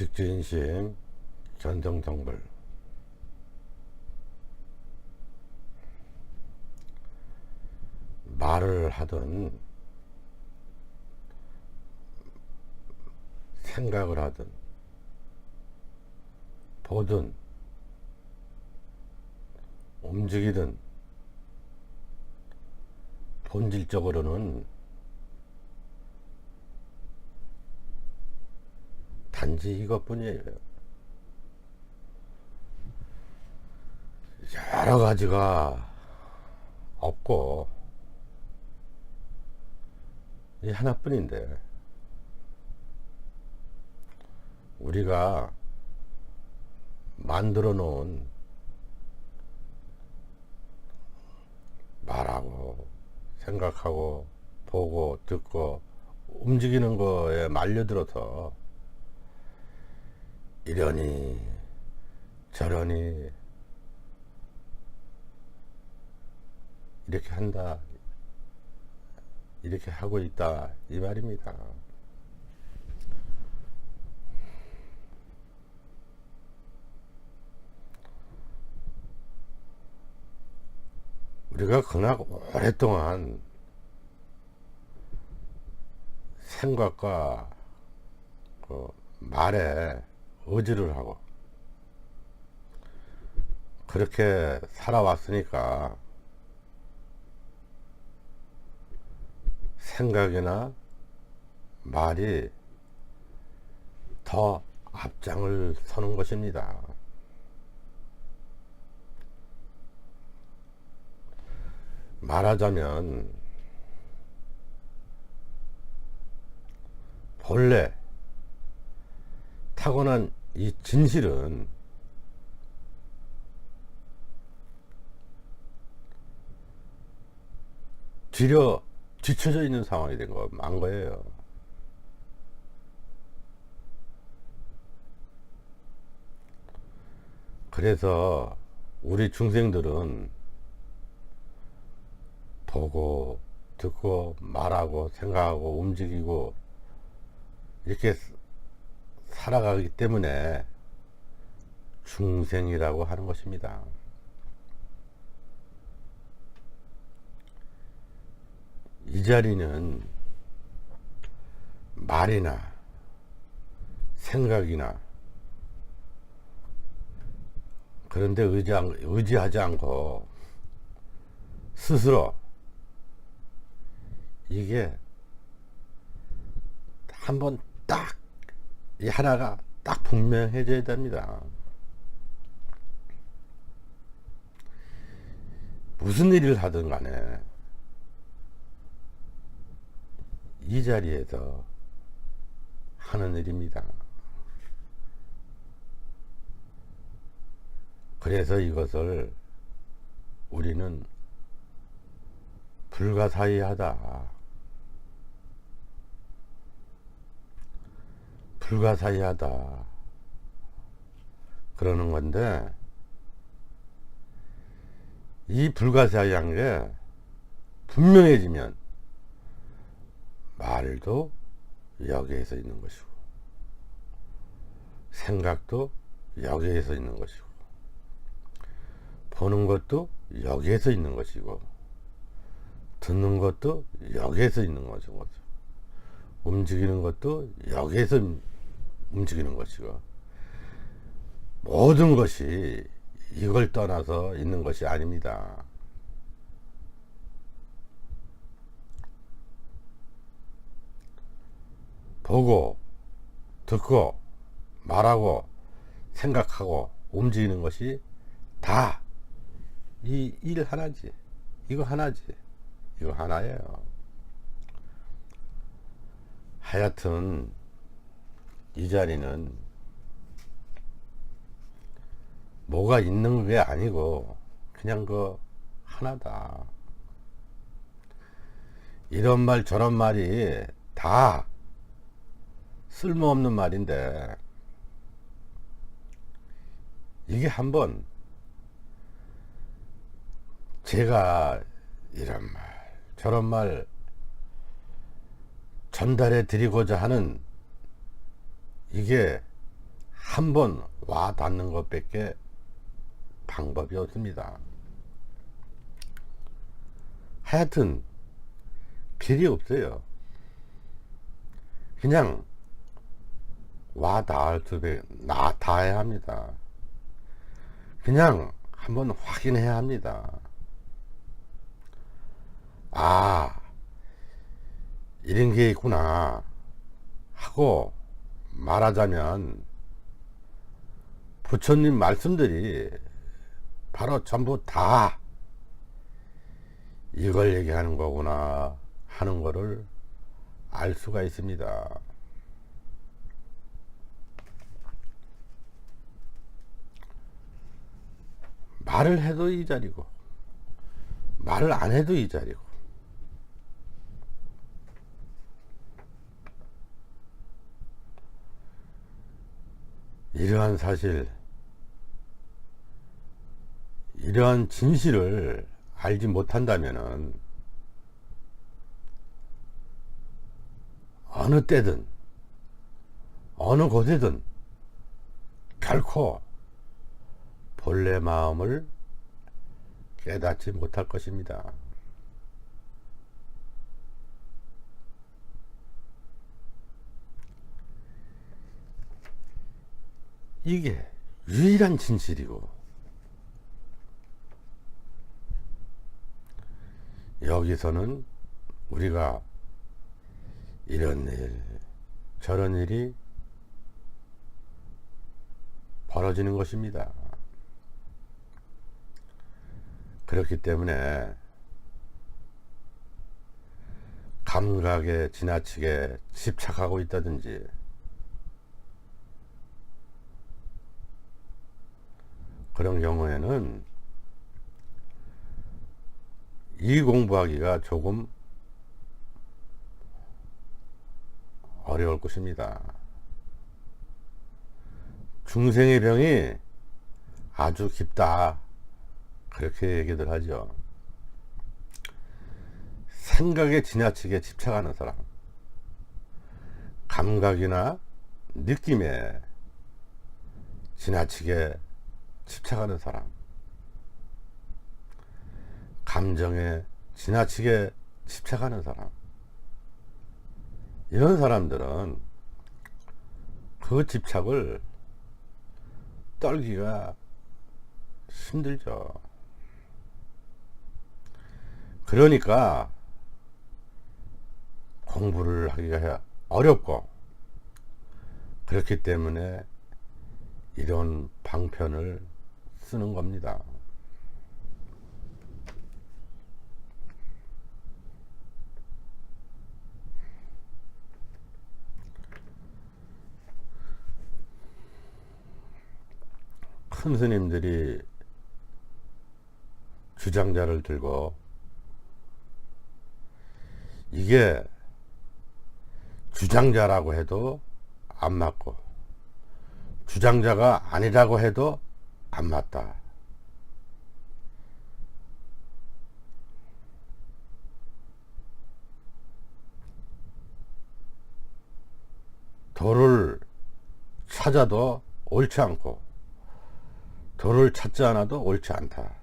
직주인심 견정정벌. 말을 하든 생각을 하든 보든 움직이든 본질적으로는 단지 이것뿐이에요. 여러 가지가 없고 이 하나뿐인데 우리가 만들어 놓은 말하고 생각하고 보고 듣고 움직이는 거에 말려들어서 이러니 저러니 이렇게 한다 이렇게 하고 있다 이 말입니다. 우리가 그nak 오랫동안 생각과 그 말에 의지를 하고 그렇게 살아왔으니까 생각이나 말이 더 앞장을 서는 것입니다. 말하자면 본래 타고난 이 진실은 뒤려 뒤쳐져 있는 상황이 된 거, 만 거예요. 그래서 우리 중생들은 보고, 듣고, 말하고, 생각하고, 움직이고, 이렇게 살아가기 때문에 중생이라고 하는 것입니다. 이 자리는 말이나 생각이나 그런데 의지, 의지하지 않고 스스로 이게 한번 딱 이 하나가 딱 분명해져야 됩니다. 무슨 일을 하든 간에 이 자리에서 하는 일입니다. 그래서 이것을 우리는 불가사의하다. 불가사의하다. 그러는 건데, 이 불가사의한 게 분명해지면 말도 여기에서 있는 것이고, 생각도 여기에서 있는 것이고, 보는 것도 여기에서 있는 것이고, 듣는 것도 여기에서 있는 것이고, 움직이는 것도 여기에서 움직이는 것이고, 모든 것이 이걸 떠나서 있는 것이 아닙니다. 보고, 듣고, 말하고, 생각하고, 움직이는 것이 다 이 일 하나지. 이거 하나지. 이거 하나예요. 하여튼, 이 자리는 뭐가 있는 게 아니고, 그냥 그 하나다. 이런 말, 저런 말이 다 쓸모없는 말인데 이게 한번 제가 이런 말 저런 말 전달해 드리고자 하는 이게 한 번 와 닿는 것밖에 방법이 없습니다. 하여튼 길이 없어요. 그냥 와 닿을 수밖에 나 닿아야 합니다. 그냥 한번 확인해야 합니다. 아, 이런 게 있구나. 하고 말하자면 부처님 말씀들이 바로 전부 다 이걸 얘기하는 거구나 하는 거를 알 수가 있습니다. 말을 해도 이 자리고 말을 안 해도 이 자리고 이러한 사실 이러한 진실을 알지 못한다면은 어느 때든 어느 곳에든 결코 본래 마음을 깨닫지 못할 것입니다. 이게 유일한 진실이고 여기서는 우리가 이런 일 저런 일이 벌어지는 것입니다. 그렇기 때문에 감각에 지나치게 집착하고 있다든지 그런 경우에는 이 공부하기가 조금 어려울 것입니다. 중생의 병이 아주 깊다. 그렇게 얘기들 하죠. 생각에 지나치게 집착하는 사람, 감각이나 느낌에 지나치게 집착하는 사람, 감정에 지나치게 집착하는 사람, 이런 사람들은 그 집착을 떨기가 힘들죠. 그러니까 공부를 하기가 어렵고 그렇기 때문에 이런 방편을 쓰는 겁니다. 큰 스님들이 주장자를 들고 이게 주장자라고 해도 안 맞고 주장자가 아니라고 해도 안 맞다. 도를 찾아도 옳지 않고 도를 찾지 않아도 옳지 않다.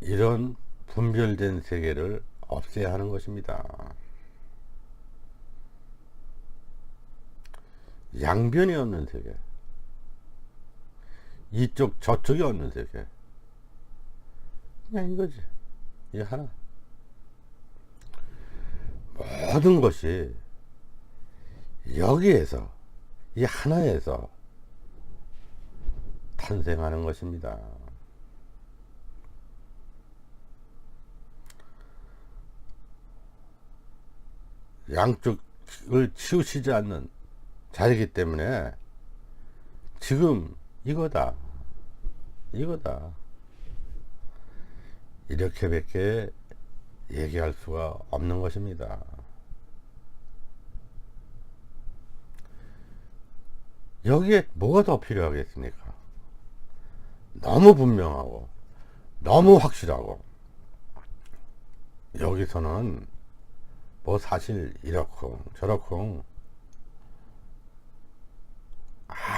이런 분별된 세계를 없애야 하는 것입니다. 양변이 없는 세계. 이쪽 저쪽이 없는 세계. 그냥 이거지. 이 하나. 모든 것이 여기에서 이 하나에서 탄생하는 것입니다. 양쪽을 치우치지 않는 자리이기 때문에 지금 이거다. 이거다. 이렇게밖에 얘기할 수가 없는 것입니다. 여기에 뭐가 더 필요하겠습니까? 너무 분명하고, 너무 확실하고, 여기서는 뭐 사실 이렇고 저렇고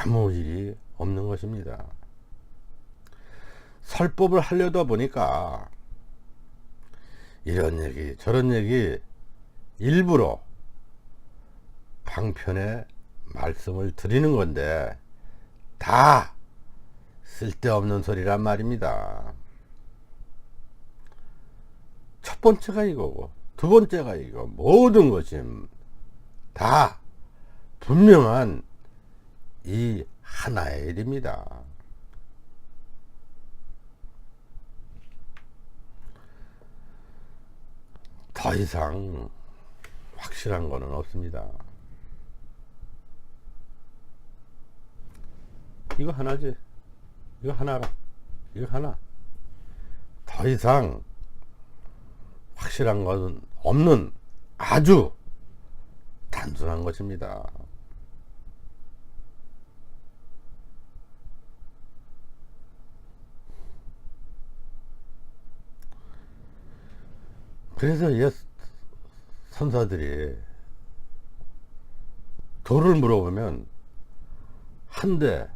아무 일이 없는 것입니다. 설법을 하려다 보니까 이런 얘기 저런 얘기 일부러 방편에 말씀을 드리는 건데 다 쓸데없는 소리란 말입니다. 첫 번째가 이거고 두 번째가 이거 모든 것이 다 분명한 이 하나의 일입니다. 더 이상 확실한 거는 없습니다. 이거 하나지. 이거 하나라. 이거 하나. 더 이상 확실한 것은 없는 아주 단순한 것입니다. 그래서 옛 선사들이 돌을 물어보면 한 대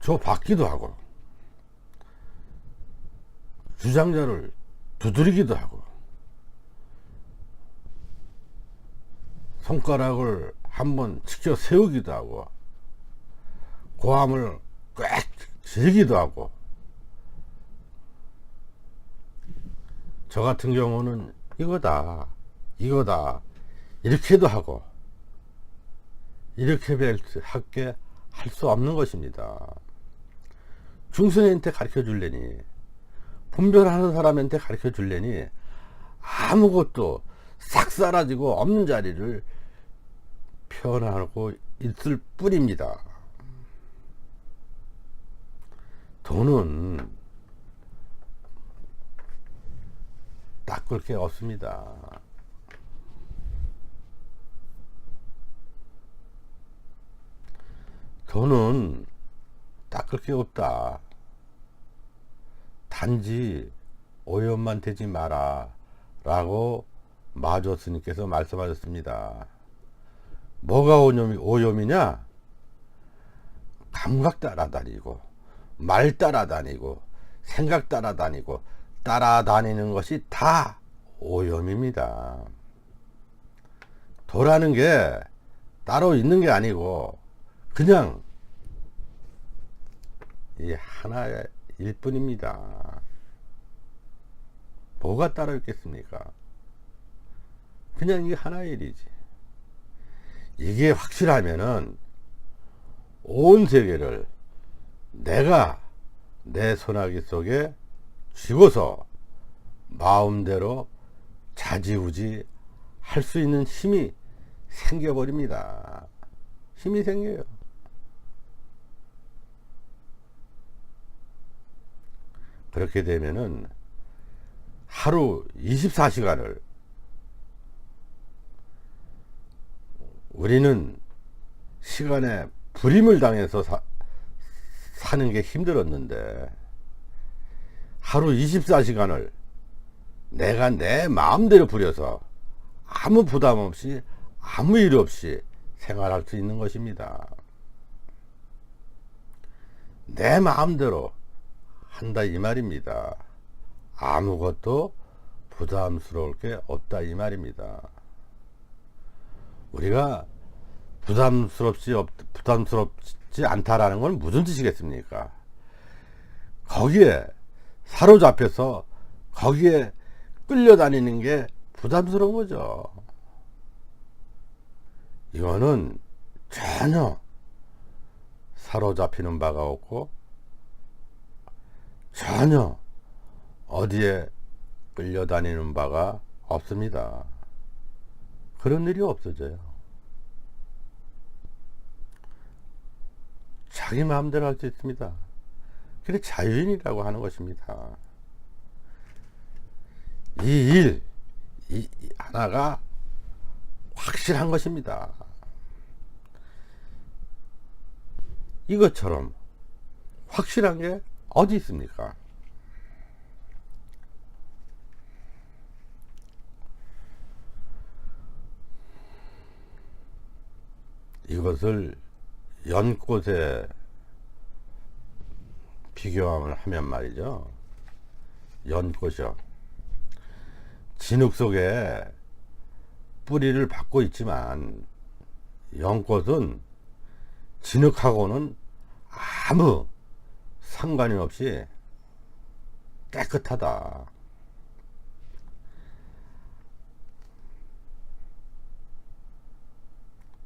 줘 받기도 하고 주장자를 두드리기도 하고 손가락을 한번 치켜 세우기도 하고 고함을 꽥 지르기도 하고 저 같은 경우는 이거다 이거다 이렇게도 하고 이렇게 할게 할 수 없는 것입니다. 중생한테 가르쳐 줄래니 분별하는 사람한테 가르쳐 줄래니 아무것도 싹 사라지고 없는 자리를 표현하고 있을 뿐입니다. 돈은 닦을 게 없습니다. 돈은 닦을 게 없다. 단지 오염만 되지 마라. 라고 마조 스님께서 말씀하셨습니다. 뭐가 오염이, 오염이냐? 감각 따라다니고, 말 따라다니고, 생각 따라다니고, 따라다니는 것이 다 오염입니다. 도라는 게 따로 있는 게 아니고, 그냥 이 하나의 일뿐입니다. 뭐가 따로 있겠습니까? 그냥 이게 하나의 일이지. 이게 확실하면은 온 세계를 내가 내 소나기 속에 쥐고서 마음대로 자지우지 할 수 있는 힘이 생겨버립니다. 힘이 생겨요. 그렇게 되면은 하루 24시간을 우리는 시간에 불임을 당해서 사, 사는 게 힘들었는데 하루 24시간을 내가 내 마음대로 부려서 아무 부담 없이 아무 일 없이 생활할 수 있는 것입니다. 내 마음대로 한다 이 말입니다. 아무것도 부담스러울 게 없다 이 말입니다. 우리가 부담스럽지 없, 부담스럽지 않다라는 건 무슨 뜻이겠습니까? 거기에 사로잡혀서 거기에 끌려다니는 게 부담스러운 거죠. 이거는 전혀 사로잡히는 바가 없고 전혀 어디에 끌려다니는 바가 없습니다. 그런 일이 없어져요. 자기 마음대로 할 수 있습니다. 그게 자연이라고 하는 것입니다. 이 일, 이 하나가 확실한 것입니다. 이것처럼 확실한 게 어디 있습니까? 이것을 연꽃에 비교함을 하면 말이죠. 연꽃이요. 진흙 속에 뿌리를 받고 있지만 연꽃은 진흙하고는 아무 상관이 없이 깨끗하다.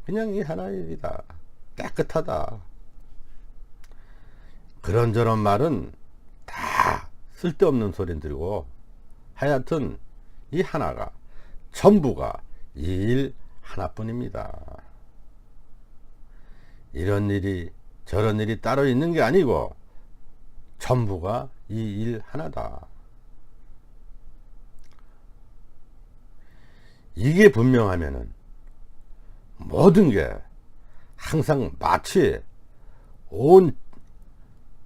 그냥 이 하나의 일이다. 깨끗하다. 그런저런 말은 다 쓸데없는 소린들이고 하여튼 이 하나가 전부가 이 일 하나뿐입니다. 이런 일이 저런 일이 따로 있는 게 아니고 전부가 이 일 하나다. 이게 분명하면은 모든 게 항상 마치 온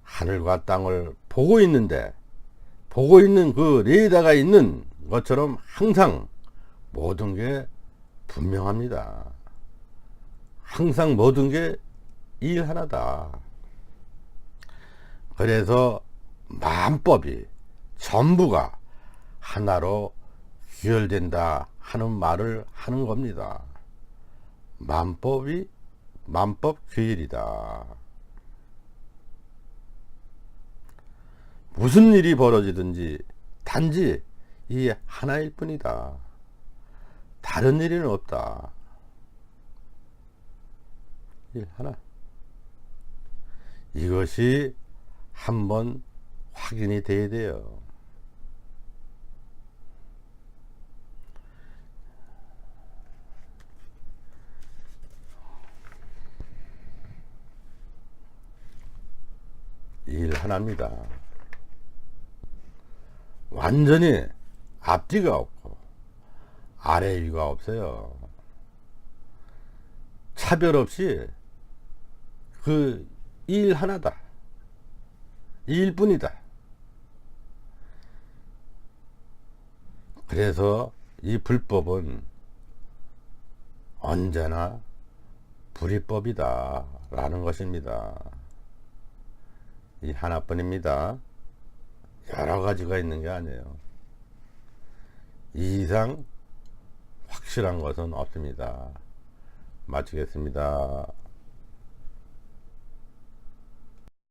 하늘과 땅을 보고 있는데 보고 있는 그 레이더가 있는 것처럼 항상 모든 게 분명합니다. 항상 모든 게 일 하나다. 그래서 만법이 전부가 하나로 귀결된다 하는 말을 하는 겁니다. 만법이 만법 규율이다. 무슨 일이 벌어지든지 단지 이 하나일 뿐이다. 다른 일은 없다. 일 하나. 이것이 한번 확인이 돼야 돼요. 일 하나입니다. 완전히 앞뒤가 없고 아래 위가 없어요. 차별 없이 그 일 하나다. 일뿐이다. 그래서 이 불법은 언제나 불이법이다. 라는 것입니다. 이 하나뿐입니다. 여러 가지가 있는 게 아니에요. 이 이상 확실한 것은 없습니다. 마치겠습니다.